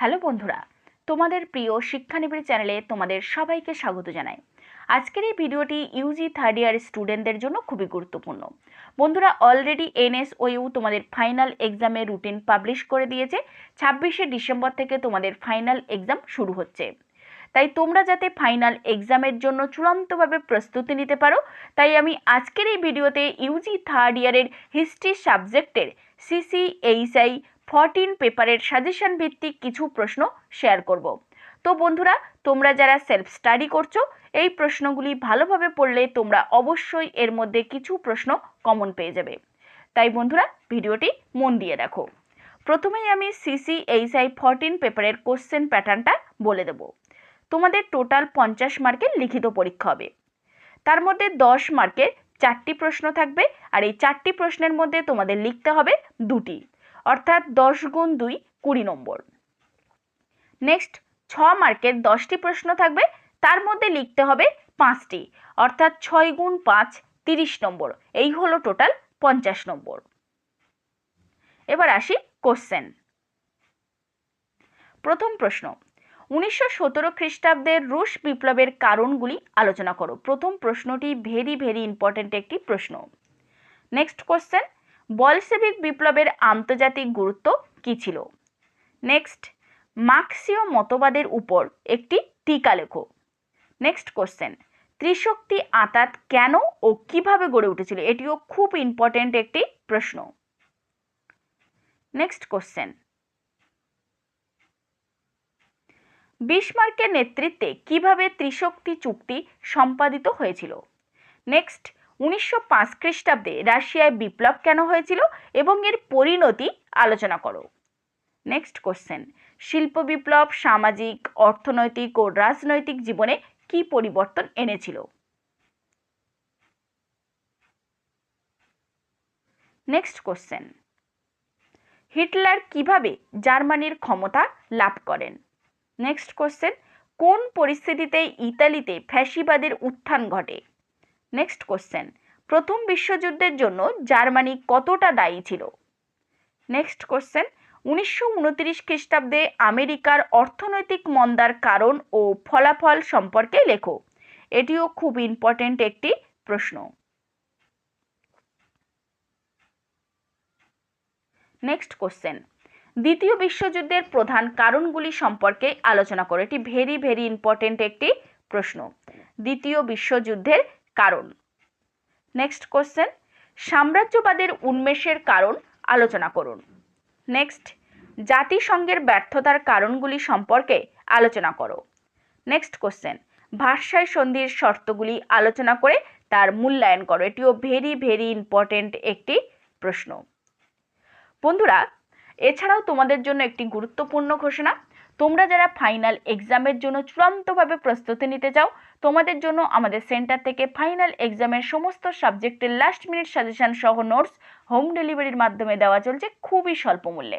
Hello বন্ধুরা, তোমাদের প্রিয় শিক্ষানিবিড় চ্যানেলে তোমাদের সবাইকে স্বাগত জানাই। আজকের এই ভিডিওটি ইউজি থার্ড ইয়ার স্টুডেন্টদের জন্য খুবই গুরুত্বপূর্ণ। বন্ধুরা অলরেডি এনএসওইউ তোমাদের ফাইনাল এক্সামের রুটিন পাবলিশ করে দিয়েছে। ছাব্বিশে ডিসেম্বর থেকে তোমাদের ফাইনাল এক্সাম শুরু হচ্ছে। তাই তোমরা যাতে ফাইনাল এক্সামের জন্য চূড়ান্তভাবে প্রস্তুতি নিতে পারো, তাই আমি আজকের এই ভিডিওতে ইউজি থার্ড ইয়ারের হিস্ট্রি সাবজেক্টের C C H I fourteen পেপারের সাজেশন ভিত্তিক কিছু প্রশ্ন শেয়ার করব। তো বন্ধুরা, তোমরা যারা সেলফ স্টাডি করছ, এই প্রশ্নগুলি ভালোভাবে পড়লে তোমরা অবশ্যই এর মধ্যে কিছু প্রশ্ন কমন পেয়ে যাবে। তাই বন্ধুরা, ভিডিওটি মন দিয়ে দেখো। প্রথমেই আমি সিসিএইচআই ফরটিন পেপারের কোশ্চেন প্যাটার্নটা বলে দেবো। তোমাদের টোটাল পঞ্চাশ মার্কের লিখিত পরীক্ষা হবে। তার মধ্যে দশ মার্কের চারটি প্রশ্ন থাকবে, আর এই চারটি প্রশ্নের মধ্যে তোমাদের লিখতে হবে দুটি। অর্থাৎ দশ গুণ দুই কুড়ি নম্বর। নেক্সট ছ মার্কের দশটি প্রশ্ন থাকবে, তার মধ্যে লিখতে হবে পাঁচটি, অর্থাৎ ছয় গুণ পাঁচ তিরিশ নম্বর, এই হলো টোটাল পঞ্চাশ নম্বর। এবার আসি কোশ্চেন প্রথম প্রশ্ন, উনিশশো সতেরো খ্রিস্টাব্দের রুশ বিপ্লবের কারণগুলি আলোচনা করো। প্রথম প্রশ্নটি ভেরি ভেরি ইম্পর্টেন্ট একটি প্রশ্ন। নেক্সট কোশ্চেন বলসেবিক বিপ্লবের আন্তর্জাতিক গুরুত্ব কী ছিল? নেক্সট মার্ক্সীয় মতবাদের উপর একটি টিকা লেখো। নেক্সট কোশ্চেন ত্রিশক্তি আতাত কেন ও কীভাবে গড়ে উঠেছিল? এটিও খুব ইম্পর্ট্যান্ট একটি প্রশ্ন। নেক্সট কোশ্চেন বিসমার্কের নেতৃত্বে কীভাবে ত্রিশক্তি চুক্তি সম্পাদিত হয়েছিল? নেক্সট উনিশশো পাঁচ খ্রিস্টাব্দে রাশিয়ায় বিপ্লব কেন হয়েছিল এবং এর পরিণতি আলোচনা করো। নেক্সট কোশ্চেন শিল্প বিপ্লব, সামাজিক, অর্থনৈতিক ও রাজনৈতিক জীবনে কি পরিবর্তন এনেছিল? নেক্সট কোশ্চেন হিটলার কীভাবে জার্মানির ক্ষমতা লাভ করেন? নেক্সট কোশ্চেন কোন পরিস্থিতিতে ইতালিতে ফ্যাসিবাদের উত্থান ঘটে? নেক্সট কোশ্চেন প্রথম বিশ্বযুদ্ধের জন্য জার্মানি কতটা দায়ী ছিল? নেক্সট কোশ্চেন উনিশশো উনত্রিশ খ্রিস্টাব্দে আমেরিকার অর্থনৈতিক মন্দার কারণ ও ফলাফল সম্পর্কে লেখো। এটিও খুব ইম্পর্টেন্ট একটি প্রশ্ন। নেক্সট কোশ্চেন দ্বিতীয় বিশ্বযুদ্ধের প্রধান কারণগুলি সম্পর্কে আলোচনা করো। এটি ভেরি ভেরি ইম্পর্টেন্ট একটি প্রশ্ন। দ্বিতীয় বিশ্বযুদ্ধের কারণ। নেক্সট কোশ্চেন সাম্রাজ্যবাদের উন্মেষের কারণ আলোচনা করুন। নেক্সট জাতিসংঘের ব্যর্থতার কারণগুলি সম্পর্কে আলোচনা করো। নেক্সট কোশ্চেন ভাষায় সন্ধির শর্তগুলি আলোচনা করে তার মূল্যায়ন করো। এটিও ভেরি ভেরি ইম্পর্টেন্ট একটি প্রশ্ন। বন্ধুরা, এছাড়াও তোমাদের জন্য একটি গুরুত্বপূর্ণ ঘোষণা। তোমরা যারা ফাইনাল এক্সামের জন্য চূড়ান্তভাবে প্রস্তুতি নিতে চাও, তোমাদের জন্য আমাদের সেন্টার থেকে ফাইনাল এক্সামের সমস্ত সাবজেক্টের লাস্ট মিনিট সাজেশন সহ নোটস হোম ডেলিভারির মাধ্যমে দেওয়া চলছে খুবই স্বল্প মূল্যে।